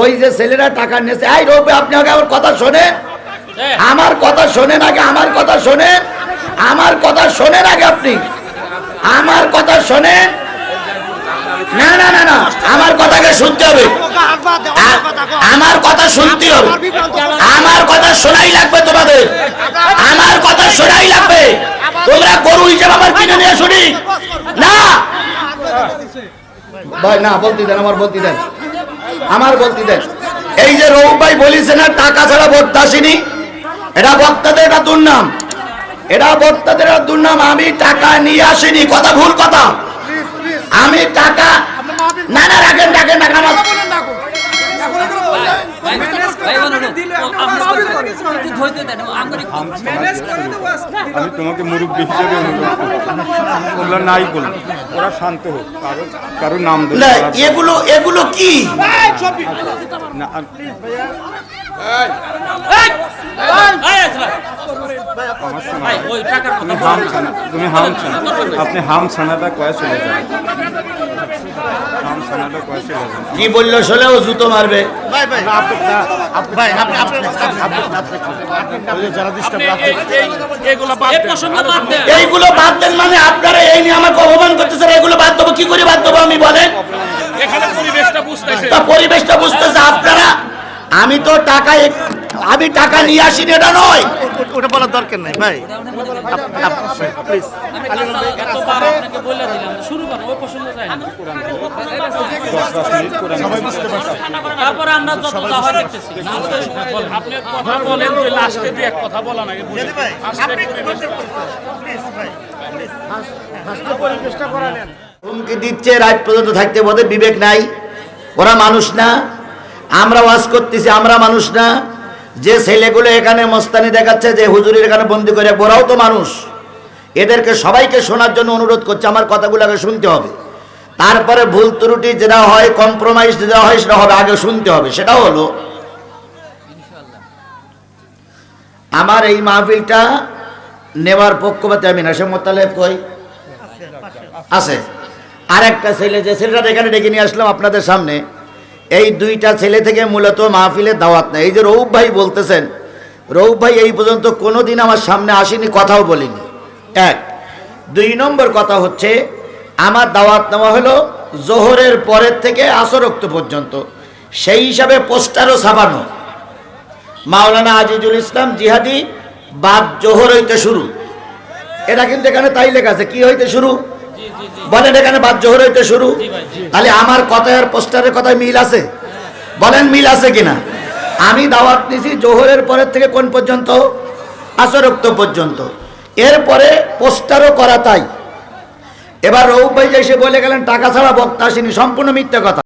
ওই যে ছেলেরা টাকা নিয়েছে এই রবি আপনি আগে আমার কথা শোনেন। আমার কথা শোনেন আগে আমার কথা শোনেন। আমার কথা শোনেন আগে আপনি। আমার কথা শোনেন। না না না না আমার কথাকে শুনতে হবে। আমার কথা শুনতে হবে। আমার কথা শোনাই লাগবে তোমাদের। আমার কথা শোনাই লাগবে। তোমরা গরু হিসেবে আমার কিনে নিয়ে শুনি না। ভাই না বলতে দেন আমার বলতে দেন। আমার বলতে দেন। এই যে রৌফ ভাই বলিছে না, টাকা ছাড়া ভোট আসেনি, এটা বক্তাদের এটা দুর্নাম। এটা বক্তাদের দুর্নাম। আমি টাকা নিয়ে আসিনি, কথা ভুল কথা। আমি টাকা না না রাখেন। আমি তোমাকে মুরব্বী হিসেবে অনুরোধ নাই বলব ওরা শান্ত হোক। কারও কারও নাম দেবে এগুলো এগুলো কি? না আর আমার শোনা তুমি হাম ছানা। তুমি হাম ছানা। আপনি হাম ছানাটা কয়ে চলে যান। কি বলল শোলে ও জুতো মারবে এইগুলো বাদ দেন মানে আপনারা এই নিয়ে আমাকে অপমান করতেছেন এগুলো বাদ দেবো কি করে বাদ দেবো আমি বলেন পরিবেশটা বুঝতেছে আপনারা আমি তো টাকা আমি টাকা নিয়ে আসি এটা নয়। ওটা বলার দরকার নাই ভাই। প্লিজ হুমকি দিচ্ছে রাত পর্যন্ত থাকতে ওদের বিবেক নাই। ওরা মানুষ না। আমরা ওয়াজ করতেছি আমরা মানুষ না। যে ছেলেগুলো এখানে মস্তানি দেখাচ্ছে, যে হুজুরের এখানে বন্দি করে ওরাও তো মানুষ। এদেরকে সবাইকে শোনার জন্য অনুরোধ করছে, আমার কথাগুলো আগে শুনতে হবে। তারপরে ভুল ত্রুটি যেটা হয় কম্প্রোমাইজ যেটা হয়, সেটা হবে, আগে শুনতে হবে। সেটা হলো, আমার এই মাহফিলটা নেওয়ার পক্ষপাতে আমি না, সে মোতালেব কই? আছে। আর একটা ছেলে, যে ছেলেটা এখানে ডেকে নিয়ে আসলাম আপনাদের সামনে। এই দুইটা ছেলে থেকে মূলত মাহফিলের দাওয়াত নেই এই যে রৌফ ভাই বলতেছেন, রৌফ ভাই এই পর্যন্ত কোনো দিন আমার সামনে আসেনি, কথাও বলিনি। এক। দুই নম্বর কথা হচ্ছে, আমার দাওয়াত নেওয়া হলো জোহরের পরের থেকে আসরক্ত পর্যন্ত। সেই হিসাবে পোস্টারও ছাপানো। মাওলানা আজিজুল ইসলাম জিহাদি বাদ জোহর হইতে শুরু। এটা কিন্তু এখানে তাই লেখা আছে, কি হইতে শুরু? বলেন এখানে বাদ জোহর হইতে শুরু? তাহলে আমার কথায় আর পোস্টারের কথায় মিল আছে? বলেন মিল আছে কিনা? আমি দাওয়াত নিছি জোহরের পরের থেকে কোন পর্যন্ত? আসরক্ত পর্যন্ত। এরপরে পোস্টারও করা তাই। এবার রৌফ ভাই যে এসে বলে গেলেন টাকা ছাড়া বক্তা আসেনি সম্পূর্ণ মিথ্যা কথা।